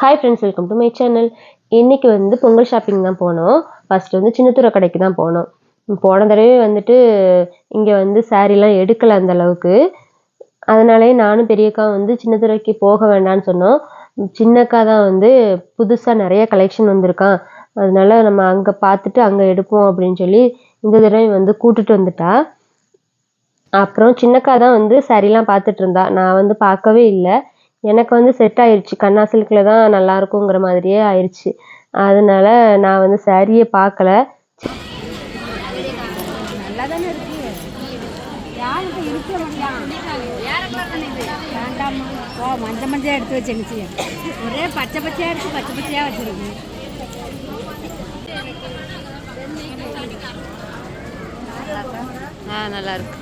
Hi friends welcome to my channel இன்றைக்கி வந்து Pongal shopping தான் போனோம். ஃபஸ்ட்டு வந்து சின்னத்துறை கடைக்கு தான் போனோம். போன தடவை வந்துட்டு இங்கே வந்து சாரீலாம் எடுக்கலை அந்த அளவுக்கு. அதனாலேயே நானும் பெரியக்கா வந்து சின்னத்துறைக்கு போக வேண்டாம்னு சொன்னோம். சின்னக்கா தான் வந்து புதுசாக நிறைய கலெக்ஷன் வந்திருக்கான். அதனால நம்ம அங்கே பார்த்துட்டு அங்கே எடுப்போம் அப்படின்னு சொல்லி இந்த தடவை வந்து கூட்டுட்டு வந்துட்டா. அப்புறம் சின்னக்கா தான் வந்து சாரீலாம் பார்த்துட்டு இருந்தா. நான் வந்து பார்க்கவே இல்லை. எனக்கு வந்து செட் ஆயிருச்சு. கண்ணா சில்கில் தான் நல்லா இருக்குங்கிற மாதிரியே ஆயிடுச்சு அதனால நான் வந்து சாரியே பார்க்கல நல்லா தானே இருக்கு. யாருக்கு இருக்க முடியும் வேண்டாமா ஓ மஞ்ச மஞ்சள் எடுத்து வச்சு ஒரே பச்சை பச்சையாக இருக்கு பச்சை பச்சையாக வச்சிருக்கு ஆ நல்லா இருக்கு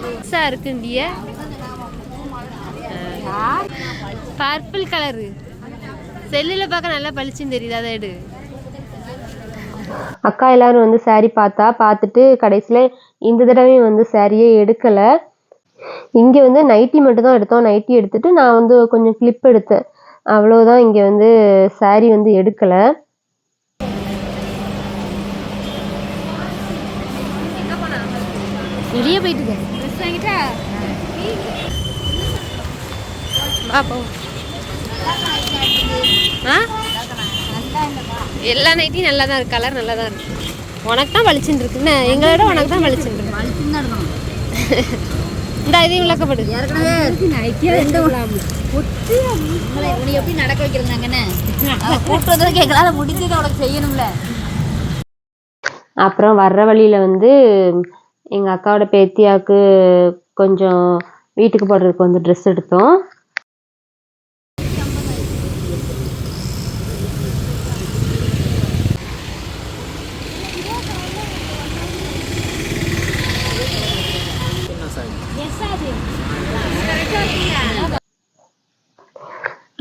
புதுசாக இருக்கு இந்திய. பர்பிள் கலரு செல்லில் பார்க்க நல்லா பளிச்சுன்னு தெரியுது. அதை எடு. அக்கா எல்லாரும் வந்து சாரி பார்த்தா பார்த்துட்டு கடைசியில் இந்த தடவையும் வந்து சாரியே எடுக்கலை. இங்கே வந்து நைட்டி மட்டும் தான் எடுத்தோம். நைட்டி எடுத்துட்டு நான் வந்து கொஞ்சம் கிளிப் எடுத்தேன். அவ்வளோதான் இங்கே வந்து சாரி வந்து எடுக்கலை. வெளியே போயிட்டு ட்ரெஸ் வாங்கிட்டா வா போ. ஆ? எல்லா நைட்டியும் நல்லா தான் இருக்கு. கலர் நல்லா தான் இருக்கு. உனக்கு தான் பளிச்சுன்னு இருக்குன்னு எங்களை விட உனக்கு தான் பளிச்சுன்னு இருக்கு. இந்த இதையும் விளக்கப்படு எப்படி நடக்க வைக்கிறது நாங்கன்னு கூட்டு வந்து கேட்கலாம் முடிஞ்சதை உனக்கு செய்யணும்ல. அப்புறம் வர்ற வழியில் வந்து எங்கள் அக்காவோட பேத்தியாவுக்கு கொஞ்சம் வீட்டுக்கு போடுறதுக்கு வந்து ட்ரெஸ் எடுத்தோம்.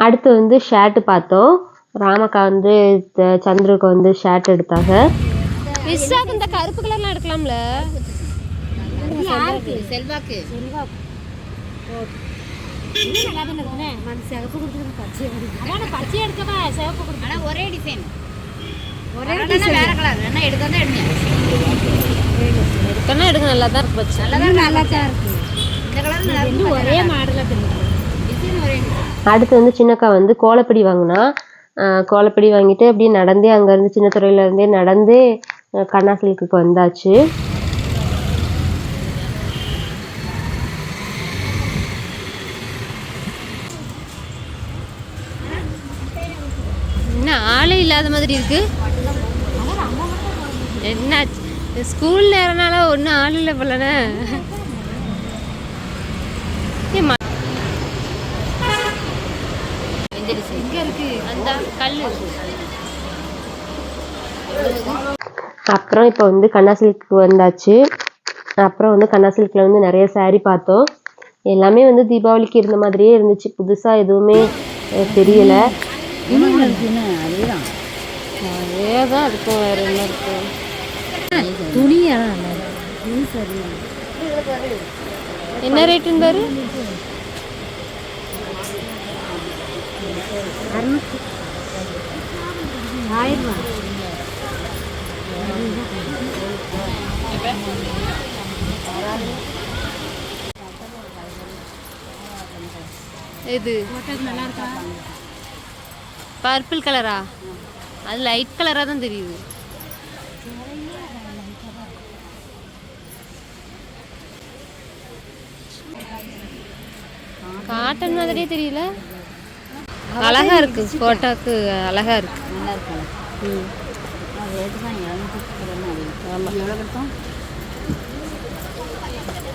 அடுத்து வந்து ஷர்ட் பார்த்தோம். ராமக்கா வந்து சந்திரக்கு வந்து ஷர்ட் எடுத்தாங்க. விசாக்கு இந்த கருப்பு கலர்லாம் எடுக்கலாம்ல? செல்வாக்கு. தானே அந்த சிவப்பு கொடுத்துருக்கு பச்சை அதான் பச்சை எடுக்கவா சிவப்பு கொடுத்து ஆனால் ஒரே டிசைன் ஒரே டிசைன் வேற கலர் என்ன எடுக்கணும் எடுங்க. எடுக்கணும் எடுக்க நல்லா தான் இருக்கு பச்சை. நல்லா தான் நல்லா தான் இருக்கு. இந்த கலர் நல்லா இருக்கு ஒரே மாடலில் தெரியும்? டிசைன் ஒரே அடுத்து வந்து சின்னக்கா வந்து கோலப்படி வாங்கினா கோலப்படி வாங்கிட்டு அப்படியே நடந்தே அங்கேருந்து சின்ன துறையில இருந்தே நடந்தே கண்ணா சில்க்குக்கு வந்தாச்சு என்ன ஆளே இல்லாத மாதிரி இருக்கு. என்னாச்சு? ஸ்கூல் நேரனால ஒன்றும் ஆள் இல்லை போலண்ணே அப்புறம் இப்போ வந்து கண்ணா சில்க்கு வந்தாச்சு. அப்புறம் வந்து கண்ணா சில்கில் வந்து நிறைய saree பார்த்தோம். எல்லாமே வந்து தீபாவளிக்கு இருந்த மாதிரியே இருந்துச்சு. புதுசாக எதுவுமே தெரியலை தெரியல. இன்னும் இருக்குன்னு அதேதான். அதே தான் இருக்கும் வேற என்ன இருக்கு? துணியெல்லாம் நல்லா இருக்கு துணி சரி என்ன ரேட்டுன்னு பாரு ஆயிரம் இது நல்லா இருக்கா? பர்பிள் கலரா? அது லைட் கலராக தான் தெரியுது. காட்டன் மாதிரியே தெரியல. அழகா இருக்கு போட்டோக்கு அழகா இருக்கு. நல்லா இருக்கா. ம்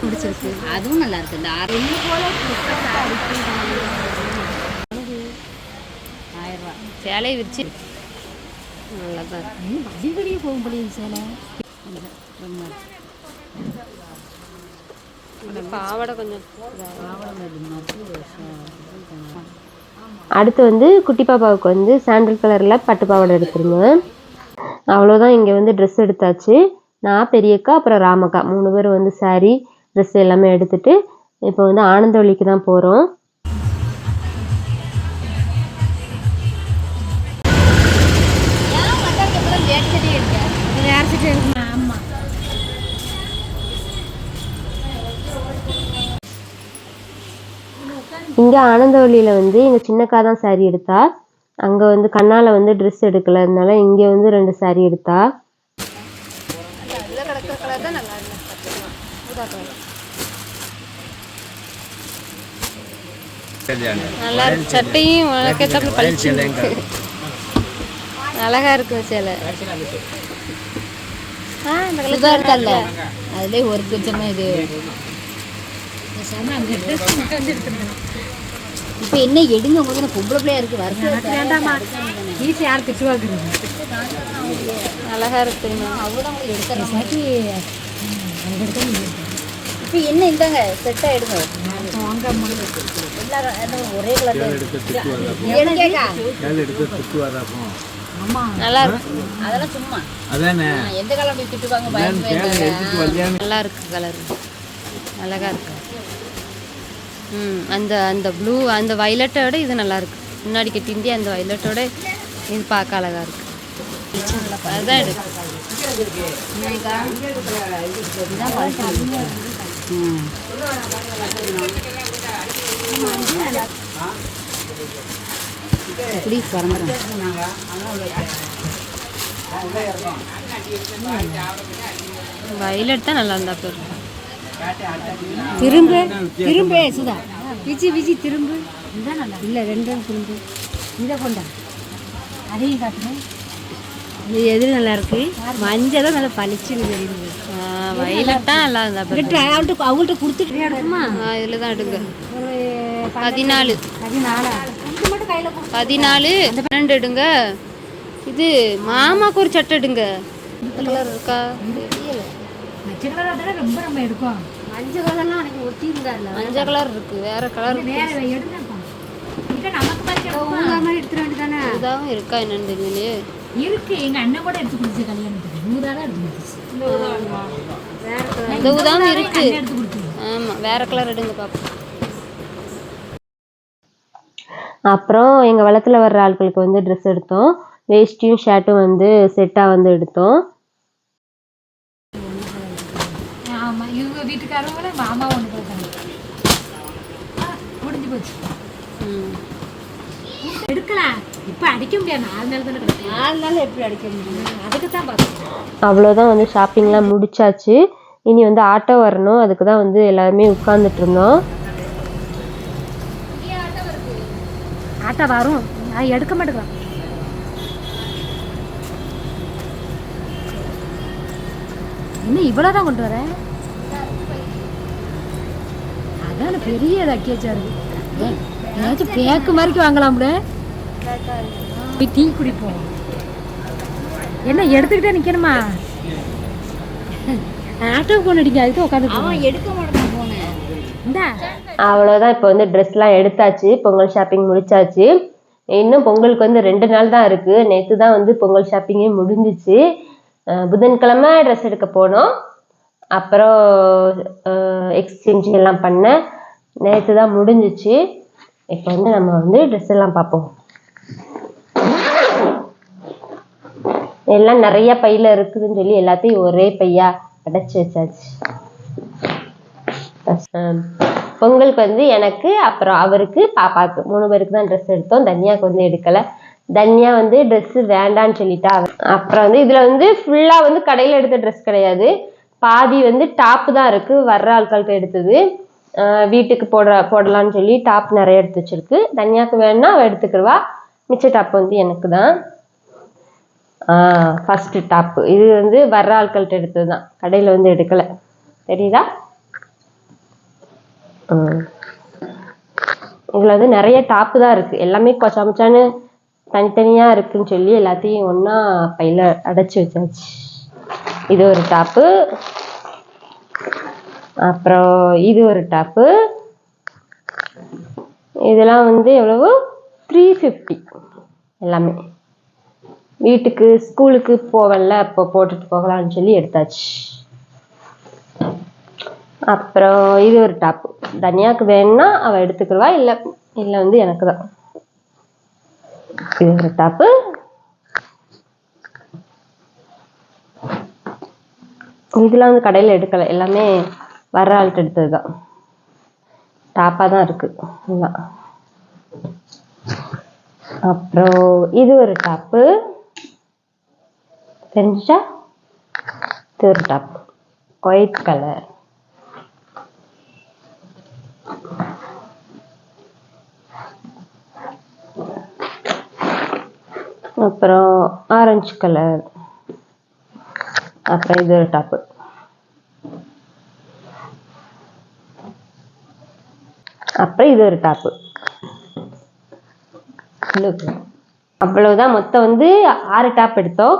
பிடிச்சிருக்கு அதுவும் நல்லா இருக்கு. இந்த ஆறு சேலையை விரிச்சு. நல்லா தான் இன்னும் அதிகடியே போக முடியும் சேலை பாவாடை கொஞ்சம் அடுத்து வந்து குட்டி பாப்பாவுக்கு வந்து சாண்டல் கலரில் பட்டு பாவாடை எடுத்துருந்தேன் அவ்வளோதான் இங்கே வந்து ட்ரெஸ் எடுத்தாச்சு. நான் பெரியக்கா அப்புறம் ராமக்கா. மூணு பேர் வந்து saree ட்ரெஸ் எல்லாமே எடுத்துட்டு இப்போ வந்து ஆனந்தவழிக்கு தான் போகிறோம் ஆமா. இங்கே ஆனந்தவள்ளியில் வந்து எங்கள் சின்னக்கா தான் சாரி எடுத்தா. அங்கே வந்து கண்ணால் வந்து ட்ரெஸ் எடுக்கல அதனால இங்கே வந்து ரெண்டு சாரி எடுத்தா. நல்லா சட்டையும் உனக்கேத்தாப்புல அழகா இருக்கும் சேலை. சுதா இருக்கல்ல. அதுலேயே ஒரு குச்சமே இது. இப்போ என்ன எடுங்க உங்களுக்கு பொம்பளை பிள்ளையா இருக்கு வருஷம் வேண்டாமா ஈஸி யார் திட்டுவாங்க அழகா இருக்கு தெரியுமா? அவ்வளோ இப்போ என்ன இந்தாங்க? செட்டாக எடுங்க. எல்லாரும் ஒரே கலர்ல எடுக்கா நல்லா இருக்கு அதெல்லாம் சும்மா அதானே ஆ, எந்த கலர் அப்படி திட்டுவாங்க பயந்து வேண்டாங்க. நல்லா இருக்கு கலர் அழகா இருக்கு ம் அந்த அந்த ப்ளூ அந்த வயலட்டோட இது நல்லா இருக்கு முன்னாடி கட்டிந்தி அந்த வயலட்டோட இது பார்க்க அழகா இருக்கு அதான் எடு என்னக்கா? இதுதான் பழசு. ம். எப்படி பரம்பரை வயலட் தான் நல்லா இருந்தா பேர். திரும்ப திரும்ப சுதா. விஜி விஜி திரும்ப. இல்லை ரெண்டும் திரும்ப. இதை கொண்டா. அதையும் காட்டுங்க இது எது நல்லா இருக்கு. மஞ்சள் தான் நல்லா பளிச்சுன்னு தெரியுது. வயலட் தான் நல்லா இருந்தா பேர். அவள்கிட்ட அவங்கள்ட்ட கொடுத்துட்டு எடுக்குமா இதில் தான் எடுங்க பதினாலு. பதினாலா? பதினாலு பன்னெண்டு எடுங்க. இது மாமாக்கு ஒரு சட்டை எடுங்க. கலர் இருக்கா? மஞ்சள் கலர் இருக்கு. வேற கலர் இதாகவும் இருக்கா என்னன்னு தெரியலையே. இருக்கு. எங்க அண்ணன் கூட எடுத்து கொடுத்துச்சு கல்யாணத்துக்கு. நூறு தான் எடுத்து கொடுத்துச்சு இந்த உதாவும் இருக்கு. கொடுத்து ஆமா வேற கலர் எடுங்க பாப்போம். அப்புறம் எங்கள் வளத்தில் வர்ற ஆட்களுக்கு வந்து ட்ரெஸ் எடுத்தோம். வேஷ்டியும் ஷர்ட்டும் வந்து செட்டாக வந்து எடுத்தோம். ஆமா இவங்க வீட்டுக்காரவங்கள மாமா ஒன்று கொடுத்தாங்க ஆ, முடிஞ்சு போச்சு. ம். எடுக்கலாம் இப்போ அடிக்க முடியாது. நாலு நாள் தானே கிடைக்கும் நாலு நாள் எப்படி அடிக்க முடியும்? அதுக்கு தான் பார்த்தோம். அவ்வளோதான் வந்து ஷாப்பிங்லாம் முடிச்சாச்சு. இனி வந்து ஆட்டோ வரணும். அதுக்கு தான் வந்து எல்லாருமே உட்காந்துட்டு இருந்தோம். ஆட்டோ வரும். நான் எடுக்க மாட்டேங்கிறேன். என்ன இவ்வளோ தான் கொண்டு வரேன் அதான் பெரிய தக்கியாச்சாரு ஏதாச்சும் பேக்கு மாதிரிக்கு வாங்கலாம்ல போய் டீ குடிப்போம். என்ன எடுத்துக்கிட்டே நிற்கணுமா ஆட்டோ போன் அடிக்க அதுக்கு உட்காந்து எடுக்க மாட்டேன் போனேன் இந்தா. அவ்வளோதான் இப்போ வந்து ட்ரெஸ்லாம் எடுத்தாச்சு. பொங்கல் ஷாப்பிங் முடிச்சாச்சு. இன்னும் பொங்கலுக்கு வந்து ரெண்டு நாள் தான் இருக்குது நேற்று தான் வந்து பொங்கல் ஷாப்பிங்கே முடிஞ்சிச்சு. புதன்கிழமை ட்ரெஸ் எடுக்க போனோம். அப்புறம் எக்ஸ்சேஞ்ச் எல்லாம் பண்ணேன் நேற்று தான் முடிஞ்சிச்சு. இப்போ வந்து நம்ம வந்து ட்ரெஸ் எல்லாம் பார்ப்போம். எல்லாம் நிறைய பையில இருக்குதுன்னு சொல்லி எல்லாத்தையும் ஒரே பையா அடைச்சி வச்சாச்சு. ஆம். பொங்கலுக்கு வந்து எனக்கு அப்புறம் அவருக்கு பாப்பாவுக்கு மூணு பேருக்கு தான் ட்ரெஸ் எடுத்தோம். தன்யாவுக்கு வந்து எடுக்கல. தன்யா வந்து ட்ரெஸ் வேண்டான்னு சொல்லிட்டா அப்புறம் வந்து இதுல வந்து ஃபுல்லா வந்து கடையில எடுத்த ட்ரெஸ் கிடையாது. பாதி வந்து டாப் தான் இருக்கு. வர்ற ஆட்கள்கிட்ட எடுத்தது. வீட்டுக்கு போடுற போடலான்னு சொல்லி டாப் நிறைய எடுத்து வச்சிருக்கு. தனியாக்கு வேணும்னா அவள் எடுத்துக்கிடுவா. மிச்ச டாப் வந்து எனக்கு தான். ஃபர்ஸ்ட் டாப்பு இது வந்து வர்ற ஆட்கள்கிட்ட எடுத்தது தான் கடையில் வந்து எடுக்கல. தெரியுதா? உங்களது வந்து நிறைய டாப்பு தான் இருக்கு. எல்லாமே கொச்சாமச்சான்னு தனித்தனியா இருக்குன்னு சொல்லி எல்லாத்தையும் ஒன்றா பையில அடைச்சி வச்சாச்சு. இது ஒரு டாப்பு அப்புறம் இது ஒரு டாப்பு இதெல்லாம் வந்து எவ்வளவு? த்ரீ ஃபிஃப்டி எல்லாமே. வீட்டுக்கு ஸ்கூலுக்கு போவல அப்போ போட்டுட்டு போகலான்னு சொல்லி எடுத்தாச்சு. அப்புறம் இது ஒரு டாப்பு தனியாவுக்கு வேணும்னா அவள் எடுத்துக்கிடுவா இல்லை இல்லை வந்து எனக்கு தான். இது ஒரு டாப்பு இதெல்லாம் வந்து கடையில் எடுக்கலை. எல்லாமே வர்ற ஆள்கிட்ட எடுத்தது தான் டாப்பாக தான் இருக்குது எல்லாம் அப்புறம் இது ஒரு டாப்பு தெரிஞ்சா இது ஒரு டாப் ஒயிட் கலர் அப்புறம் ஆரஞ்சு கலர் அப்புறம் இது ஒரு டாப்பு அப்புறம் இது ஒரு டாப்பு அவ்வளவுதான். மொத்தம் வந்து ஆறு டாப் எடுத்தோம்.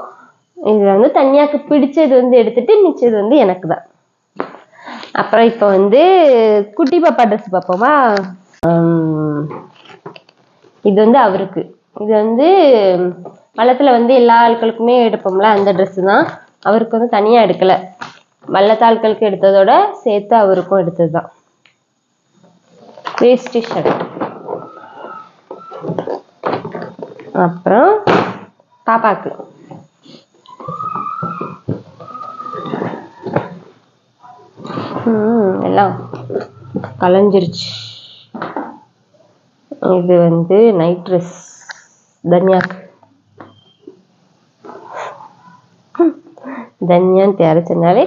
இது வந்து தனியாக்கு பிடிச்சது வந்து எடுத்துட்டு மிச்சது வந்து எனக்கு தான் அப்புறம் இப்போ வந்து குட்டி பாப்பா ட்ரெஸ் பார்ப்போமா? இது வந்து அவருக்கு. இது வந்து வள்ளத்தில் வந்து எல்லா ஆட்களுக்குமே எடுப்போம்ல அந்த ட்ரெஸ்ஸு தான். அவருக்கு வந்து தனியாக எடுக்கலை. வள்ளத்த ஆட்களுக்கு எடுத்ததோட சேர்த்து அவருக்கும் எடுத்தது தான். வேஸ்டி ஷர்ட் அப்புறம் பாப்பாக்கு. எல்லாம் கலைஞ்சிருச்சு. இது வந்து நைட் ட்ரெஸ் தன்யாக்கு தன்யான்னு பேர சொன்னாலே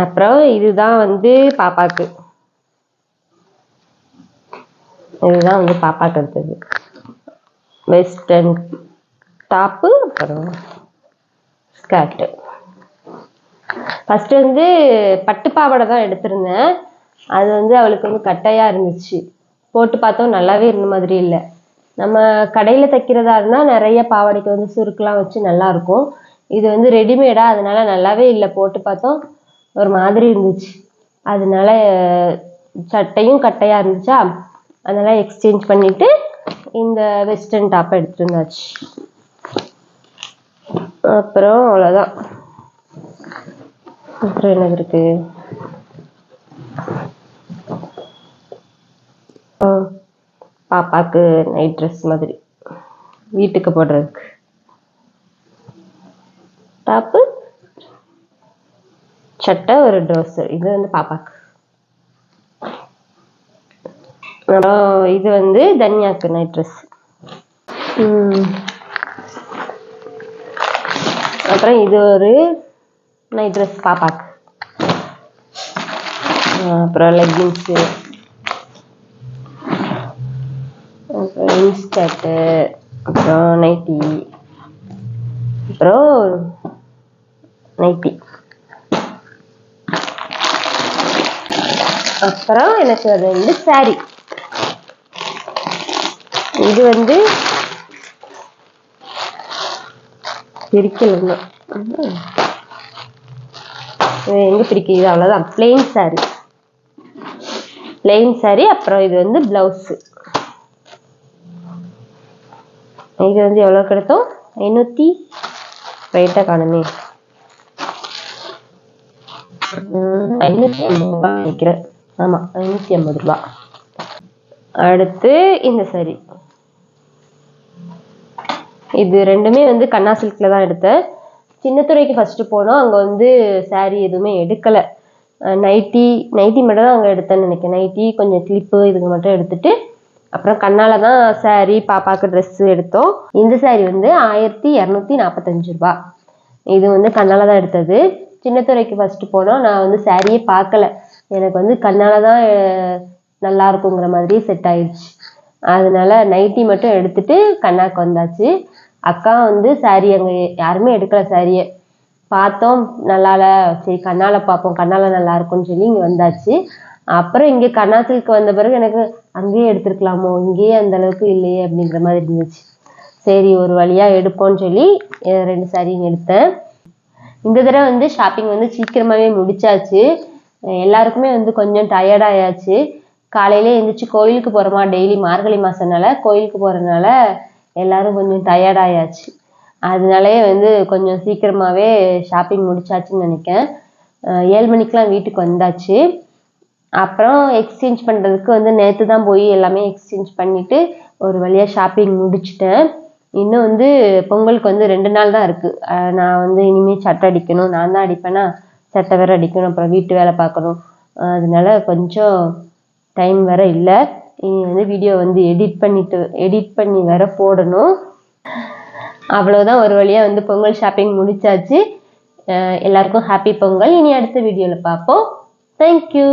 அப்புறம் இதுதான் வந்து பாப்பாக்கு இதுதான் வந்து பாப்பாக்கு எடுத்தது வெஸ்டர்ன் டாப்பு அப்புறம் ஸ்கர்ட்டு ஃபஸ்ட்டு வந்து பட்டு பாவாடை தான் எடுத்திருந்தேன். அது வந்து அவளுக்கு வந்து கட்டையாக இருந்துச்சு. போட்டு பார்த்தோம் நல்லாவே இருந்த மாதிரி இல்லை. நம்ம கடையில் தைக்கிறதா இருந்தால் நிறைய பாவாடைக்கு வந்து சுருக்கெலாம் வச்சு நல்லா இருக்கும். இது வந்து ரெடிமேடாக அதனால நல்லாவே இல்லை. போட்டு பார்த்தோம் ஒரு மாதிரி இருந்துச்சு. அதனால சட்டையும் கட்டையாக இருந்துச்சா? அதனால எக்ஸ்சேஞ்ச் பண்ணிட்டு இந்த வெஸ்டர்ன் டாப்பை எடுத்துகிட்டு இருந்தாச்சு அப்புறம் அவ்வளோதான் அப்புறம் என்னது இருக்கு? பாப்பாக்கு நைட் ட்ரெஸ் மாதிரி. வீட்டுக்கு போடுறதுக்கு. டாப்பு சட்டை ஒரு ட்ரெஸ் இது வந்து பாப்பாக்கு. அப்புறம் இது வந்து தன்யாக்கு நைட் ட்ரெஸ் அப்புறம் இது ஒரு நைட் ட்ரெஸ் பாப்பாக்கு. அப்புறம் லெக்கின்ஸு இன்ஸ்கர்ட்டு அப்புறம் நைட்டி அப்புறம் நைட்டி அப்புறம் எனக்கு அது வந்து saree. இது வந்து பிரிக்கல இன்னும். எங்க பிரிக்குது? அவ்வளவுதான். பிளெயின் சாரி பிளெயின் சாரி அப்புறம் இது வந்து பிளவுஸு இது வந்து எவ்வளவு கிடைத்தோம்? ஐநூத்தி ரைட்டாக காணுமே. ஐநூற்றி ஐம்பது ரூபா நினைக்கிறேன். ஆமாம் ஐநூற்றி ஐம்பது ரூபா. அடுத்து இந்த சரி இது ரெண்டுமே வந்து கண்ணா சில்க்ல தான் எடுத்தேன். சின்னத்துறைக்கு ஃபர்ஸ்ட் போனோம். அங்க வந்து சாரீ எதுவுமே எடுக்கல. நைட்டி நைட்டி மட்டும் தான் அங்க எடுத்தேன்னு நினைக்கிறேன். நைட்டி கொஞ்சம் கிளிப்பு இதுக்கு மட்டும் எடுத்துட்டு அப்புறம் கண்ணால தான் saree பாப்பாக்கு ட்ரெஸ்ஸு எடுத்தோம். இந்த saree வந்து ஆயிரத்தி இரநூத்தி நாற்பத்தஞ்சு ரூபா. இது வந்து கண்ணால தான் எடுத்தது சின்னத்துறைக்கு ஃபர்ஸ்ட் போனோம். நான் வந்து சாரியே பார்க்கல. எனக்கு வந்து கண்ணால தான் நல்லா இருக்குங்கிற மாதிரி செட் ஆயிடுச்சு. அதனால நைட்டி மட்டும் எடுத்துட்டு கண்ணாக்கு வந்தாச்சு. அக்கா வந்து சாரி அங்கே யாருமே எடுக்கல சாரியை பார்த்தோம் நல்லால சரி கண்ணால பார்ப்போம். கண்ணால நல்லா இருக்கும்னு சொல்லி இங்கே வந்தாச்சு. அப்புறம் இங்கே கண்ணா வந்த பிறகு எனக்கு அங்கேயே எடுத்திருக்கலாமோ? இங்கேயே அந்த அளவுக்கு இல்லையே அப்படிங்கிற மாதிரி இருந்துச்சு. சரி ஒரு வழியாக எடுப்போம்னு சொல்லி ரெண்டு சாரியும் எடுத்தேன். இந்த தடவை வந்து ஷாப்பிங் வந்து சீக்கிரமாகவே முடிச்சாச்சு. எல்லாருக்குமே வந்து கொஞ்சம் டயர்டாயாச்சு ஆயாச்சு. காலையில கோயிலுக்கு போகிறோமா டெய்லி மார்கழி மாதம்னால கோயிலுக்கு போகிறதுனால எல்லாரும் கொஞ்சம் டயர்டாயாச்சு ஆயாச்சு. அதனாலயே வந்து கொஞ்சம் சீக்கிரமாகவே ஷாப்பிங் முடிச்சாச்சுன்னு நினைக்கேன் ஏழு மணிக்கெலாம் வீட்டுக்கு வந்தாச்சு. அப்புறம் எக்ஸ்சேஞ்ச் பண்ணுறதுக்கு வந்து நேற்று தான் போய் எல்லாமே எக்ஸ்சேஞ்ச் பண்ணிவிட்டு ஒரு வழியாக ஷாப்பிங் முடிச்சிட்டேன். இன்னும் வந்து பொங்கலுக்கு வந்து ரெண்டு நாள் தான் இருக்குது நான் வந்து இனிமேல் சட்டை அடிக்கணும். நான் தான் அடிப்பேனா? சட்டை வேற அடிக்கணும். அப்புறம் வீட்டு வேலை பார்க்கணும். அதனால கொஞ்சம் டைம் வேற இல்லை. இனி வந்து வீடியோ வந்து எடிட் பண்ணிட்டு எடிட் பண்ணி வேற போடணும். அவ்வளோதான் ஒரு வழியாக வந்து பொங்கல் ஷாப்பிங் முடிச்சாச்சு. எல்லாருக்கும் ஹாப்பி பொங்கல். இனி அடுத்த வீடியோவில் பார்ப்போம். தேங்க்யூ